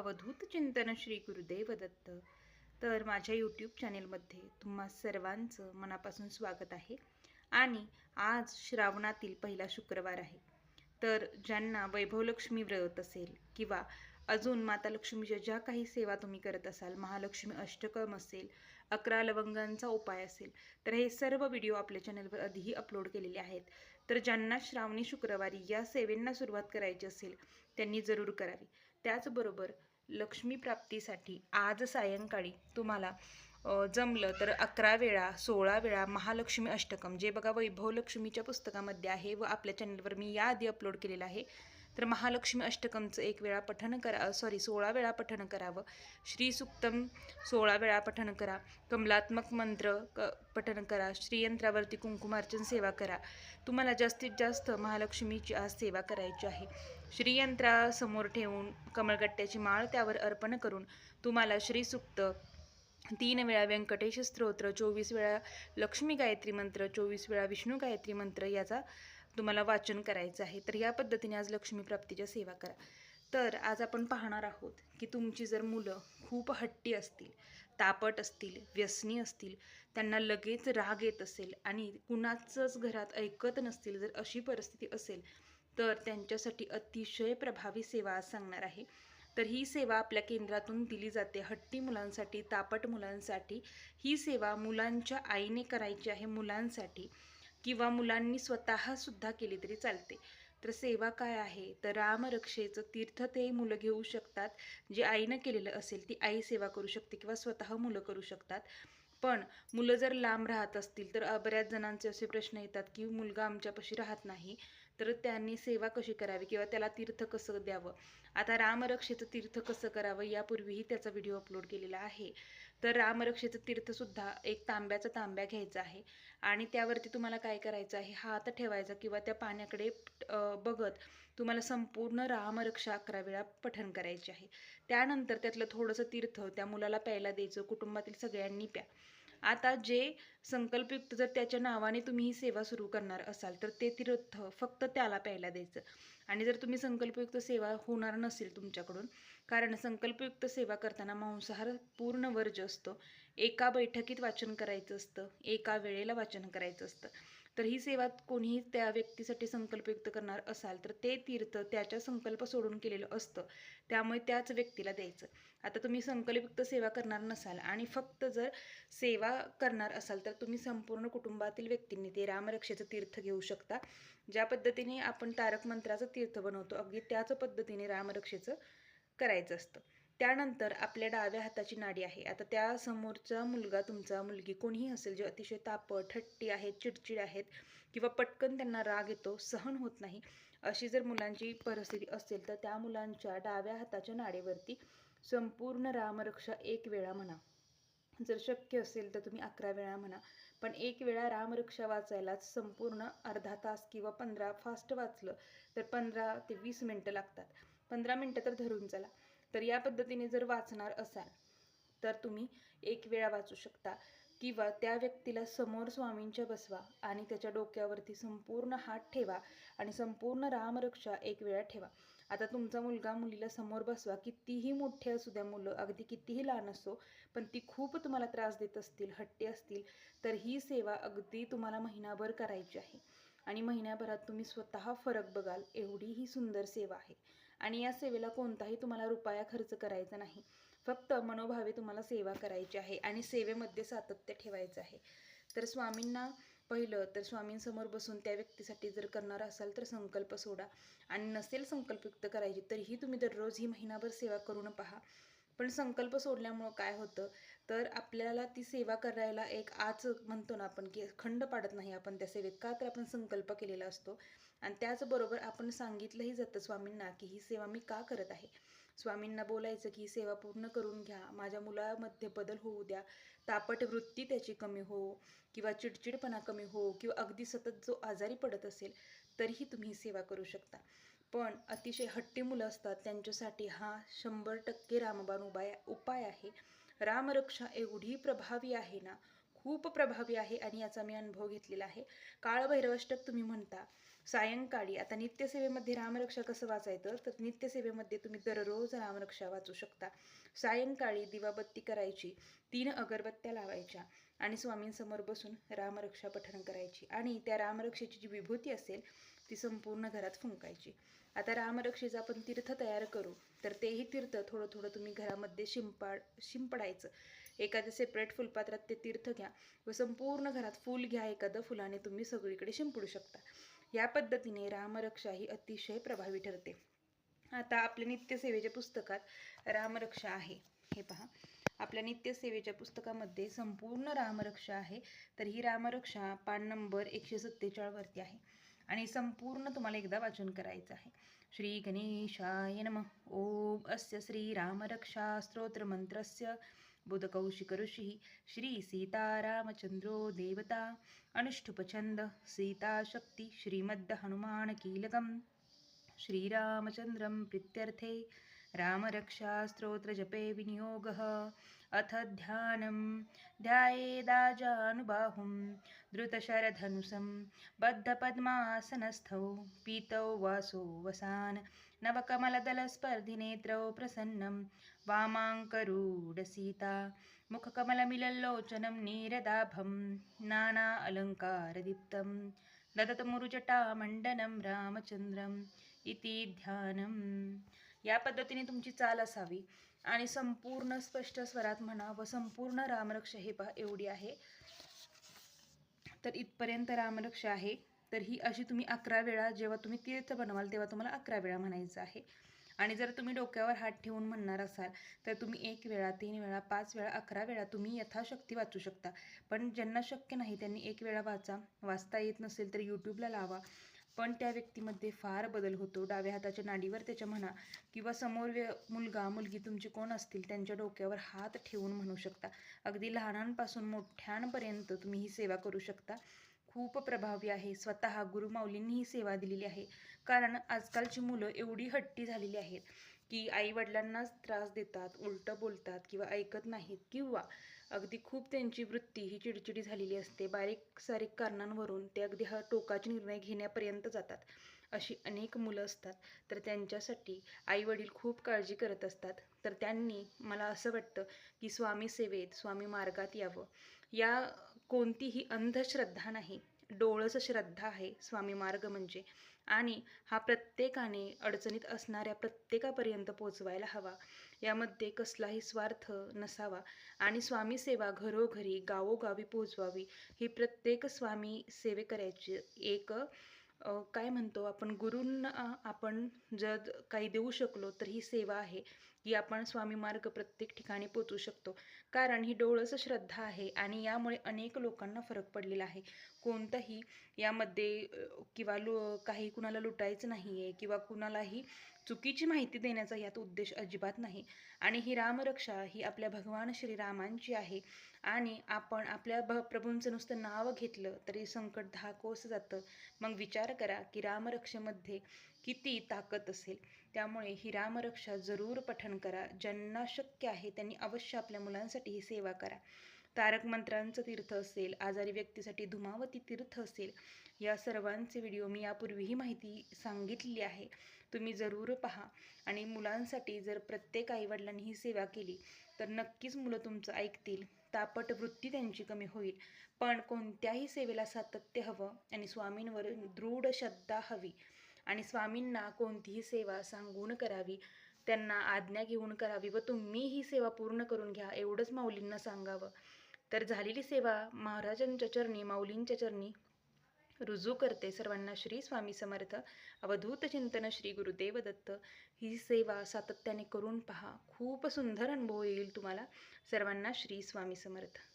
अवधूत चिंतन श्री गुरुदेव दत्त तर माझ्या यूट्यूब चॅनेलमध्ये तुम्हा सर्वांचं मनापासून स्वागत आहे. आणि आज श्रावणातील पहिला शुक्रवार आहे. तर ज्यांना वैभवलक्ष्मी व्रत असेल किंवा अजून माता लक्ष्मीच्या ज्या काही सेवा तुम्ही करत असाल महालक्ष्मी अष्टकम असेल अकरा लवंगांचा उपाय असेल तर हे सर्व व्हिडिओ आपल्या चॅनलवर आधीही अपलोड केलेले आहेत. तर ज्यांना श्रावणी शुक्रवारी या सेवेंना सुरुवात करायची असेल त्यांनी जरूर करावी. त्याचबरोबर लक्ष्मी प्राप्तीसाठी आज सायंकाळी तुम्हाला जमलं तर अकरा वेळा सोळा वेळा महालक्ष्मी अष्टकम. जे बघा वैभव लक्ष्मीच्या पुस्तकामध्ये आहे व आपल्या चॅनलवर मी याआधी अपलोड केलेलं आहे. तर महालक्ष्मी अष्टकमचं एक वेळा पठण करा सॉरी सोळा वेळा पठण करावं. श्रीसुक्तम सोळा वेळा पठण करा. कमलात्मक मंत्र क पठण करा. श्रीयंत्रावरती कुंकुमार्चन सेवा करा. तुम्हाला जास्तीत जास्त महालक्ष्मीची आज सेवा करायची आहे. श्रीयंत्रासमोर ठेवून कमळगट्ट्याची माळ त्यावर अर्पण करून तुम्हाला श्रीसुक्त तीन वेळा व्यंकटेश स्तोत्र चोवीस वेळा लक्ष्मी गायत्री मंत्र चोवीस वेळा विष्णू गायत्री मंत्र याचा तुम्हाला वाचन करायचं आहे तर या पद्धतीने आज लक्ष्मी प्राप्तीच्या सेवा करा. तर आज आपण पाहणार आहोत की तुमची जर मुलं खूप हट्टी असतील तापट असतील व्यसनी असतील त्यांना लगेच राग येत असेल आणि कुणाचंच घरात ऐकत नसतील जर अशी परिस्थिती असेल तर त्यांच्यासाठी अतिशय प्रभावी सेवा आज सांगणार आहे. तर ही सेवा आपल्या केंद्रातून दिली जाते. हट्टी मुलांसाठी तापट मुलांसाठी ही सेवा मुलांच्या आईने करायची आहे मुलांसाठी. किंवा मुलांनी स्वतःसुद्धा केली तरी चालते. तर सेवा काय आहे? तर रामरक्षेचं तीर्थ ते मुलं घेऊ शकतात. जे आईनं केलेलं असेल ती आई सेवा करू शकते किंवा स्वतः मुलं करू शकतात. पण मुलं जर लांब राहत असतील तर बऱ्याच जणांचे असे प्रश्न येतात की मुलगा आमच्यापाशी राहत नाही. तर त्यांनी सेवा कशी करावी किंवा त्याला तीर्थ कसं द्यावं? आता रामरक्षेचं तीर्थ कसं करावं यापूर्वीही त्याचा व्हिडिओ अपलोड केलेला आहे. तर रामरक्षेचं तीर्थसुद्धा एक तांब्याचा तांब्या घ्यायचा आहे. आणि त्यावरती तुम्हाला काय करायचं आहे? हात ठेवायचा किंवा त्या पाण्याकडे बघत तुम्हाला संपूर्ण रामरक्षा अकरा वेळा पठण करायचे आहे. त्यानंतर त्यातलं थोडंसं तीर्थ त्या मुलाला प्यायला द्यायचं कुटुंबातील सगळ्यांनी प्या. आता जे संकल्पयुक्त जर त्याच्या नावाने तुम्ही ही सेवा सुरू करणार असाल तर ते तीर्थ फक्त त्याला प्यायला द्यायचं. आणि जर तुम्ही संकल्पयुक्त सेवा होणार नसेल तुमच्याकडून कारण संकल्पयुक्त सेवा करताना मांसाहार पूर्ण वर्ज असतो. एका बैठकीत वाचन करायचं असतं एका वेळेला वाचन करायचं असतं. तर ही सेवा कोणीही त्या व्यक्तीसाठी संकल्पयुक्त करणार असाल तर ते तीर्थ त्याच्या संकल्प सोडून केलेलं असतं. त्यामुळे त्याच व्यक्तीला द्यायचं. आता तुम्ही संकल्पयुक्त सेवा करणार नसाल आणि फक्त जर सेवा करणार असाल तर तुम्ही संपूर्ण कुटुंबातील व्यक्तींनी ते रामरक्षेचं तीर्थ घेऊ शकता. ज्या पद्धतीने आपण तारक मंत्राचं तीर्थ बनवतो अगदी त्याच पद्धतीने रामरक्षेचं करायचं असतं. त्यानंतर आपल्या डाव्या हाताची नाडी आहे. आता त्या समोरचा मुलगा तुमचा मुलगी कोणीही असेल जे अतिशय तापट ठट्टी आहेत चिडचिड आहेत किंवा पटकन त्यांना राग येतो सहन होत नाही अशी जर मुलांची परिस्थिती असेल तर त्या मुलांच्या डाव्या हाताच्या नाडीवरती संपूर्ण रामरक्षा एक वेळा म्हणा. जर शक्य असेल तर तुम्ही अकरा वेळा म्हणा. पण एक वेळा रामरक्षा वाचायलाच संपूर्ण अर्धा तास किंवा पंधरा फास्ट वाचलं तर पंधरा ते वीस मिनटं लागतात. पंधरा मिनटं तर धरून चला. तर या पद्धतीने जर वाचणार असाल तर तुम्ही एक वेळा वाचू शकता. किंवा त्या व्यक्तीला समोर स्वामींच्या बसवा आणि त्याच्या डोक्यावरती संपूर्ण हात ठेवा आणि संपूर्ण रामरक्षा एक वेळा ठेवा. आता तुमचा मुलगा मुलीला समोर बसवा. कितीही मोठे असू द्या मुलं अगदी कितीही लहान असो पण ती खूप तुम्हाला त्रास देत असतील हट्टे असतील तर ही सेवा अगदी तुम्हाला महिनाभर करायची आहे. आणि महिन्याभरात तुम्ही स्वतः फरक बघाल एवढी ही सुंदर सेवा आहे. आणि या सेवेला कोणताही तुम्हाला रुपया खर्च करायचा नाही. फक्त मनोभावे तुम्हाला सेवा करायची आहे आणि सेवेमध्ये सातत्य ठेवायचं आहे. तर स्वामींना पहिलं तर स्वामींसमोर बसून त्या व्यक्तीसाठी जर करणार असाल तर संकल्प सोडा. आणि नसेल संकल्पयुक्त करायची तरीही तुम्ही दररोज ही महिनाभर सेवा करून पहा. पण संकल्प सोडल्यामुळं काय होतं? तर आपल्याला ती सेवा करायला एक आज म्हणतो ना आपण की खंड पाडत नाही आपण त्या सेवेत. का तर आपण संकल्प केलेला असतो. आणि त्याचबरोबर आपण सांगितलंही जातं स्वामींना की ही सेवा मी का करत आहे? स्वामींना बोलायचं की सेवा पूर्ण करून घ्या. माझ्या मुलामध्ये बदल होऊ द्या. तापट वृत्ती त्याची कमी हो किंवा चिडचिडपणा कमी हो किंवा अगदी सतत जो आजारी पडत असेल तरीही तुम्ही सेवा करू शकता. पण अतिशय हट्टी मुलं असतात. त्यांच्यासाठी हा शंभर टक्के रामबाण उपाय उपाय आहे. रामरक्षा एवढी प्रभावी आहे ना? खूप प्रभावी आहे आणि याचा मी अनुभव घेतलेला आहे. काळभैरवाष्टक तुम्ही म्हणता सायंकाळी आता नित्यसेवेमध्ये रामरक्षा कसं वाचायचं? तर नित्यसेवेमध्ये तुम्ही दररोज रामरक्षा वाचू शकता. सायंकाळी दिवाबत्ती करायची तीन अगरबत्त्या लावायच्या आणि स्वामींसमोर बसून रामरक्षा पठण करायची आणि त्या रामरक्षेची जी विभूती असेल ती संपूर्ण घरात फुंकायची. आता रामरक्षेचा आपण तीर्थ तयार करू. तर तेही तीर्थ थोडं थोडं तुम्ही घरामध्ये शिंपाड शिंपडायचं. एखाद्या सेपरेट फुलपात्रात ते तीर्थ घ्या. व संपूर्ण घरात फूल घ्या एखादं फुलाने तुम्ही सगळीकडे शिंपडू शकता. या पद्धतीने रामरक्षा ही अतिशय प्रभावी ठरते. आता आपल्या नित्यसेवेच्या पुस्तकात रामरक्षा आहे. हे पहा. आपल्या नित्यसेवेच्या पुस्तकामध्ये संपूर्ण रामरक्षा आहे. तर ही रामरक्षा पान नंबर एकशे सत्तेचाळवरती आहे. आणि संपूर्ण तुम्हाला एकदा वाचन करायचं आहे. श्री गणेशाय नम। ओम अस्य श्री रामरक्षा श्रीसीतारामचन्द्रो देवता अनुष्ठुपछन्द सीताशक्ति श्रीमद् श्रीरामचन्द्रं प्रीत्यर्थे रामरक्षास्त्रोत्रजपे विनियोगः। अथ ध्यानं ध्यायेदाजानुबाहुं द्रुतशरधनुसं बद्धपद्मासनस्थौ पीतौ वासो वसान् नवकमलदलस्पर्धिनेत्रौ प्रसन्नं वामाङ्करूढसीता मुखकमलमिलल्लोचनं नीरदाभं नाना अलङ्कारदीप्तं ददतमुरुजटामण्डनं रामचन्द्रम् इति ध्यानम या पद्धतीने तुमची चाल असावी. आणि संपूर्ण स्पष्ट स्वरात म्हणा व संपूर्ण रामरक्ष हे पहा एवढी आहे. तर इथपर्यंत रामरक्ष आहे. तर ही अशी तुम्ही अकरा वेळा जेव्हा तुम्ही तीर्थ बनवाल तेव्हा तुम्हाला अकरा वेळा म्हणायचं आहे. आणि जर तुम्ही डोक्यावर हात ठेवून म्हणणार असाल तर तुम्ही एक वेळा तीन वेळा पाच वेळा अकरा वेळा तुम्ही यथाशक्ती वाचू शकता. पण ज्यांना शक्य नाही त्यांनी एक वेळा वाचा. वाचता येत नसेल तर यूट्यूबला लावा. पण त्या व्यक्तीमध्ये फार बदल होतो. डाव्या हाताच्या नाडीवर त्याच्या म्हणा किंवा समोर मुलगा मुलगी तुमचे कोण असतील त्यांच्या डोक्यावर हात ठेवून म्हणू शकता. अगदी लहानांपासून मोठ्यांपर्यंत तुम्ही ही सेवा करू शकता. खूप प्रभावी आहे. स्वतः गुरुमाऊलींनी ही सेवा दिलेली आहे. कारण आजकालची मुलं एवढी हट्टी झालेली आहेत. की आईवडिलांनाच त्रास देतात उलटं बोलतात किंवा ऐकत नाहीत किंवा अगदी खूप त्यांची वृत्ती ही चिडचिडी झालेली असते. बारीक सारीक कारणांवरून ते अगदी हा टोकाचे निर्णय घेण्यापर्यंत जातात. अशी अनेक मुलं असतात. तर त्यांच्यासाठी आईवडील खूप काळजी करत असतात. तर त्यांनी मला असं वाटतं की स्वामी सेवेत स्वामी मार्गात यावं. या कोणतीही अंधश्रद्धा नाही. डोळस श्रद्धा आहे स्वामी मार्ग म्हणजे. आणि हा प्रत्येकाने अडचणीत असणाऱ्या प्रत्येकापर्यंत पोचवायला हवा. यामध्ये कसलाही स्वार्थ नसावा. आणि स्वामी सेवा घरोघरी गावोगावी पोचवावी. ही प्रत्येक स्वामी सेवेकऱ्याची एक काय म्हणतो आपण गुरूंना आपण जर काही देऊ शकलो तर ही सेवा आहे. की आपण स्वामी मार्ग प्रत्येक ठिकाणी पोचू शकतो. कारण ही डोळस श्रद्धा आहे आणि यामुळे अनेक लोकांना फरक पडलेला आहे. कोणताही यामध्ये किंवा लु काही कुणाला लुटायचं नाही आहे किंवा कुणालाही चुकीची माहिती देण्याचा यात उद्देश अजिबात नाही. आणि ही रामरक्षा ही आपल्या भगवान श्रीरामांची आहे. आणि आपण आपल्या भ प्रभूंचं नुसतं नाव घेतलं तरी संकट धाकोस जातं. मग विचार करा की रामरक्षेमध्ये किती ताकद असेल? त्यामुळे ही रामरक्षा जरूर पठण करा. ज्यांना शक्य आहे त्यांनी अवश्य आपल्या मुलांसाठी ही सेवा करा. तारक मंत्रांचं तीर्थ असेल आजारी व्यक्तीसाठी धुमावती तीर्थ असेल या सर्वांचे व्हिडिओ मी यापूर्वीही माहिती सांगितलेली आहे. तुम्ही जरूर पहा. आणि मुलांसाठी जर प्रत्येक आईवडिलांनी ही सेवा केली तर नक्कीच मुलं तुमचं ऐकतील. तापट वृत्ती त्यांची कमी होईल. पण कोणत्याही सेवेला सातत्य हवं आणि स्वामींवर दृढ श्रद्धा हवी. आणि स्वामींना कोणतीही सेवा सांगून करावी त्यांना आज्ञा घेऊन करावी व तुम्ही ही सेवा पूर्ण करून घ्या एवढंच माऊलींना सांगावं. तर झालेली सेवा महाराजांच्या चरणी माऊलींच्या चरणी रुजू करते. सर्वांना श्री स्वामी समर्थ. अवधूत चिंतन श्री गुरुदेव दत्त. ही सेवा सातत्याने करून पहा. खूप सुंदर अनुभव येईल तुम्हाला. सर्वांना श्री स्वामी समर्थ.